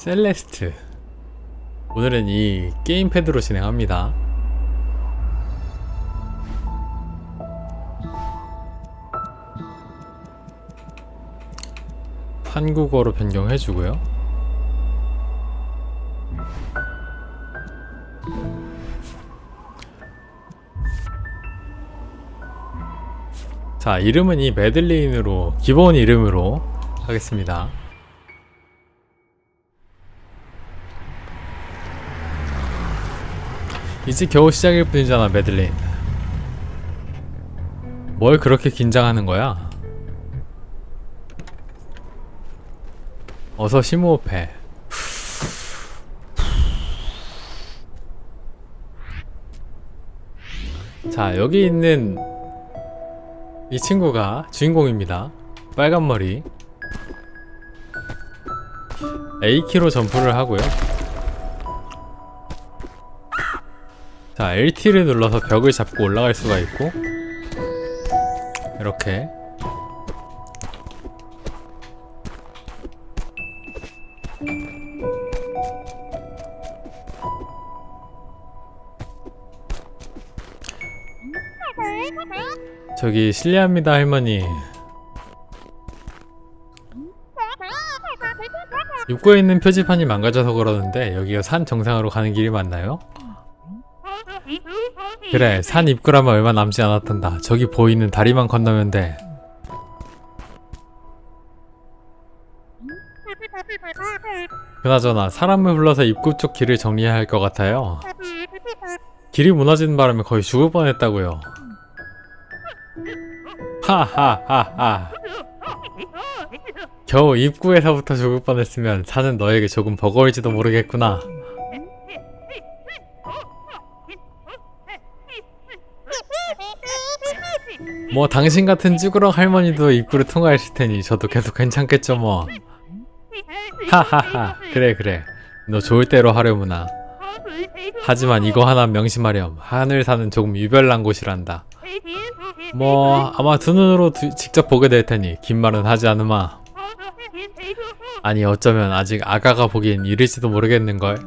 셀레스트. 오늘은 이 게임패드로 진행합니다. 한국어로 변경해 주고요. 자 이름은 이 메들린으로 기본 이름으로 하겠습니다 이제 겨우 시작일 뿐이잖아 메들린. 뭘 그렇게 긴장하는 거야? 어서 심호흡해. 자 여기 있는 이 친구가 주인공입니다. 빨간 머리. A키로 점프를 하고요 자, LT를 눌러서 벽을 잡고 올라갈 수가 있고 이렇게 저기 실례합니다 할머니 입구에 있는 표지판이 망가져서 그러는데 여기가 산 정상으로 가는 길이 맞나요? 그래 산 입구라면 얼마 남지 않았단다. 저기 보이는 다리만 건너면 돼. 그나저나 사람을 불러서 입구 쪽 길을 정리해야 할 것 같아요. 길이 무너지는 바람에 거의 죽을 뻔했다고요. 하하하하. 겨우 입구에서부터 죽을 뻔했으면 산은 너에게 조금 버거울지도 모르겠구나 뭐 당신 같은 찌그러 할머니도 입구를 통과했을 테니 저도 계속 괜찮겠죠 뭐. 하하하. 그래 그래. 너 좋을 대로 하려무나. 하지만 이거 하나 명심하렴. 하늘 사는 조금 유별난 곳이란다. 뭐 아마 두 눈으로 두- 직접 보게 될 테니 긴 말은 하지 않으마. 아니 어쩌면 아직 아가가 보기엔 이를지도 모르겠는걸.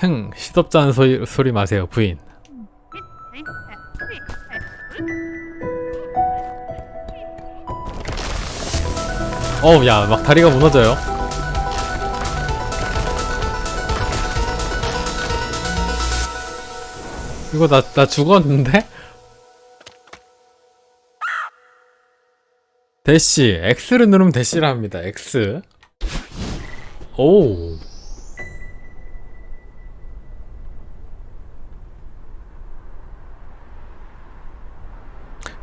흥 시덥지 않은 소리, 소리 마세요 부인 어우 야 막 다리가 무너져요. 이거 나, 나 죽었는데? 대시 X를 누르면 대시를 합니다 X. 오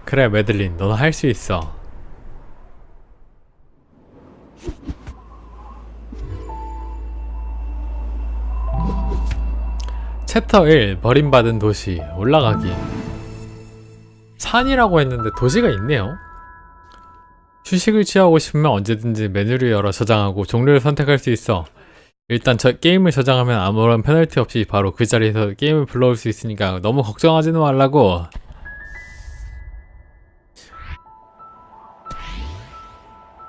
그래 메들린 너는 할 수 있어 챕터 1 버림받은 도시 올라가기. 산이라고 했는데 도시가 있네요. 휴식을 취하고 싶으면 언제든지 메뉴를 열어 저장하고 종류를 선택할 수 있어. 일단 저 게임을 저장하면 아무런 페널티 없이 바로 그 자리에서 게임을 불러올 수 있으니까 너무 걱정하지는 말라고.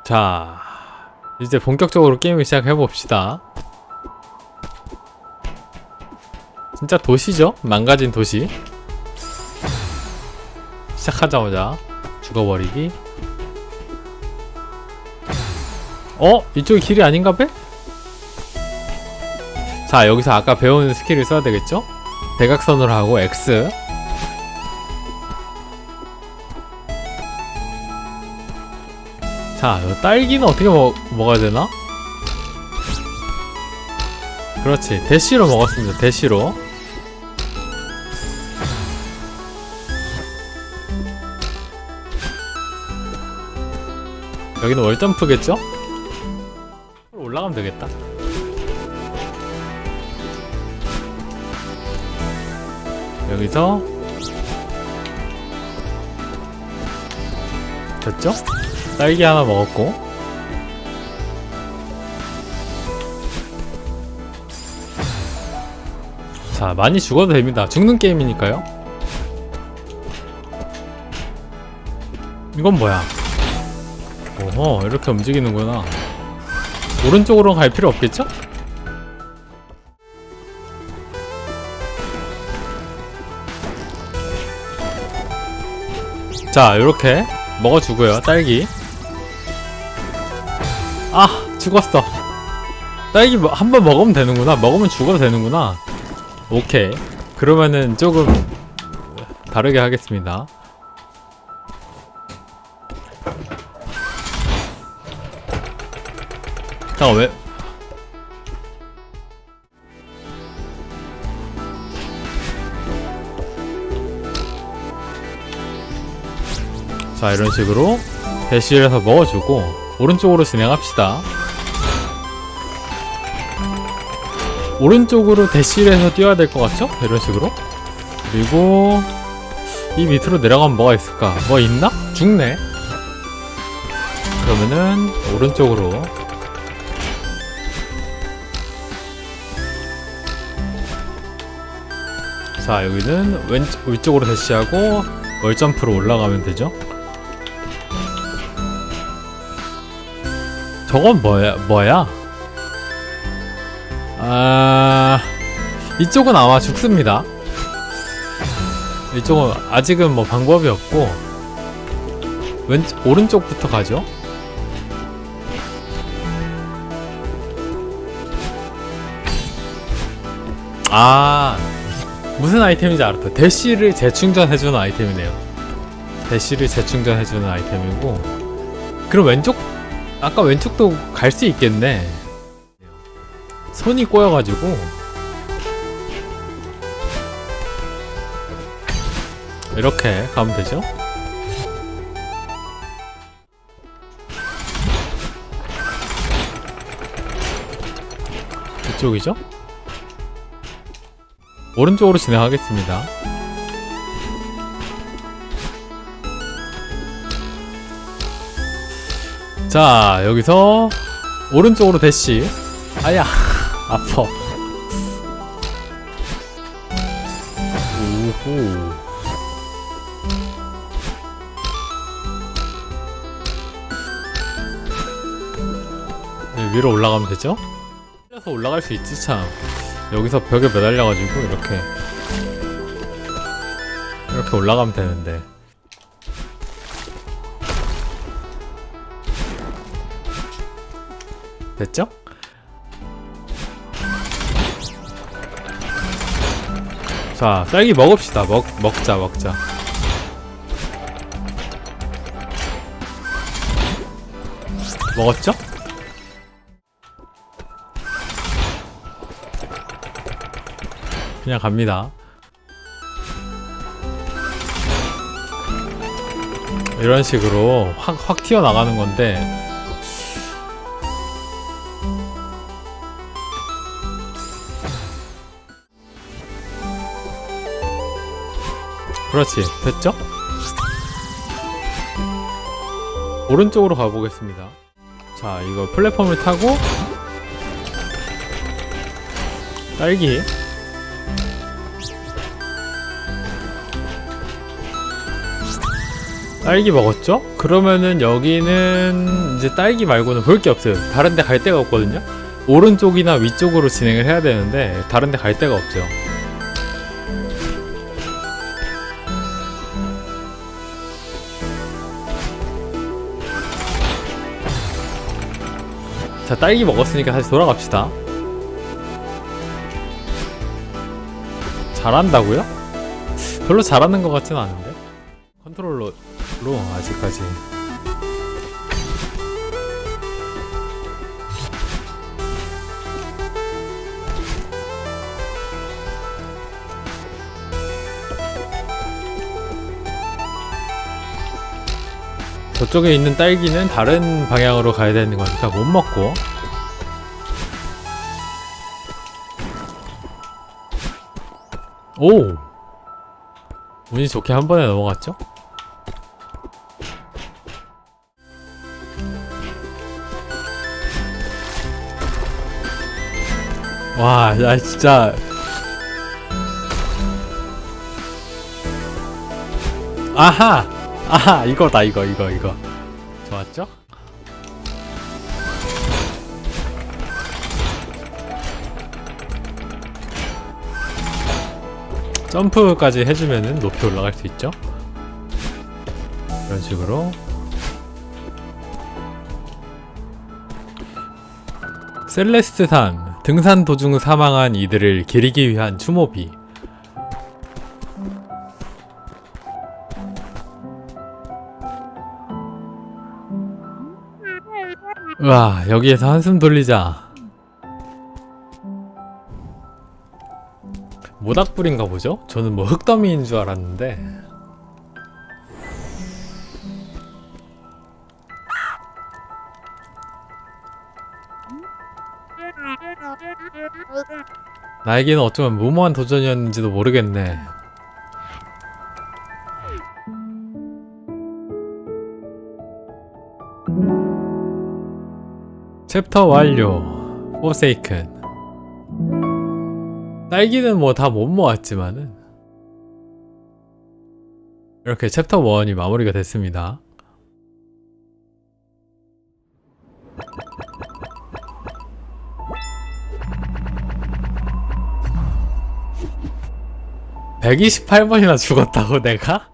자 이제 본격적으로 게임을 시작해 봅시다 진짜 도시죠? 망가진 도시 시작하자마자 죽어버리기 어? 이쪽이 길이 아닌가 봐? 자 여기서 아까 배운 스킬을 써야 되겠죠? 대각선으로 하고 X 자, 요 딸기는 어떻게 먹, 먹어야 되나? 그렇지, 대시로 먹었습니다, 대시로. 여기는 월점프겠죠? 올라가면 되겠다. 여기서 됐죠? 딸기 하나 먹었고 자 많이 죽어도 됩니다 죽는 게임이니까요 이건 뭐야 오호 이렇게 움직이는구나 오른쪽으로 갈 필요 없겠죠? 자, 요렇게 먹어주고요. 딸기. 아, 죽었어. 딸기 한 번 먹으면 되는구나. 먹으면 죽어도 되는구나. 오케이. 그러면은 조금 다르게 하겠습니다. 잠깐 왜? 자 이런 식으로 대시를 해서 먹어주고 오른쪽으로 진행합시다 오른쪽으로 대시를 해서 뛰어야 될 것 같죠? 이런 식으로 그리고 이 밑으로 내려가면 뭐가 있을까? 뭐 있나? 죽네 그러면은 오른쪽으로 자 여기는 왼쪽 위쪽으로 대시하고 월점프로 올라가면 되죠? 저건 뭐야 뭐야? 아 이쪽은 아마 죽습니다. 이쪽은 아직은 뭐 방법이 없고. 왼 오른쪽부터 가죠? 아 무슨 아이템인지 알았다. 대시를 재충전해주는 아이템이네요. 대시를 재충전해주는 아이템이고 그럼 왼쪽 아까 왼쪽도 갈 수 있겠네. 손이 꼬여가지고 이렇게 가면 되죠. 이쪽이죠? 오른쪽으로 진행하겠습니다. 자, 여기서 오른쪽으로 대시. 아야, 아파. 우후. 네, 위로 올라가면 되죠? 서 올라갈 수 있지 참. 여기서 벽에 매달려가지고 이렇게 이렇게 올라가면 되는데 됐죠? 자 딸기 먹읍시다 먹, 먹자 먹자 먹었죠? 그냥 갑니다. 이런 식으로 확, 확 튀어나가는 건데, 그렇지. 됐죠? 오른쪽으로 가보겠습니다. 자, 이거 플랫폼을 타고, 딸기. 딸기 먹었죠? 그러면은 여기는 이제 딸기 말고는 볼 게 없어요. 다른 데 갈 데가 없거든요? 오른쪽이나 위쪽으로 진행을 해야 되는데 다른 데 갈 데가 없죠. 자, 딸기 먹었으니까 다시 돌아갑시다. 잘한다고요? 별로 잘하는 것 같진 않은데? 컨트롤러 로 아직까지 저쪽에 있는 딸기는 다른 방향으로 가야 되는 거니까 못 먹고 오! 운이 좋게 한 번에 넘어갔죠? 와, 야 진짜. 아하, 아하, 이거다 이거 이거 이거. 좋았죠? 점프까지 해주면은 높이 올라갈 수 있죠? 이런 식으로 셀레스트 산 등산 도중 사망한 이들을 기리기 위한 추모비. 우와 여기에서 한숨 돌리자. 모닥불인가 보죠? 저는 뭐 흙더미인 줄 알았는데 나에게는 어쩌면 무모한 도전이었는지도 모르겠네. 챕터 완료. 포세이큰 딸기는 뭐 다 못 모았지만은. 이렇게 챕터 1이 마무리가 됐습니다 (128번이나) 죽었다고 내가?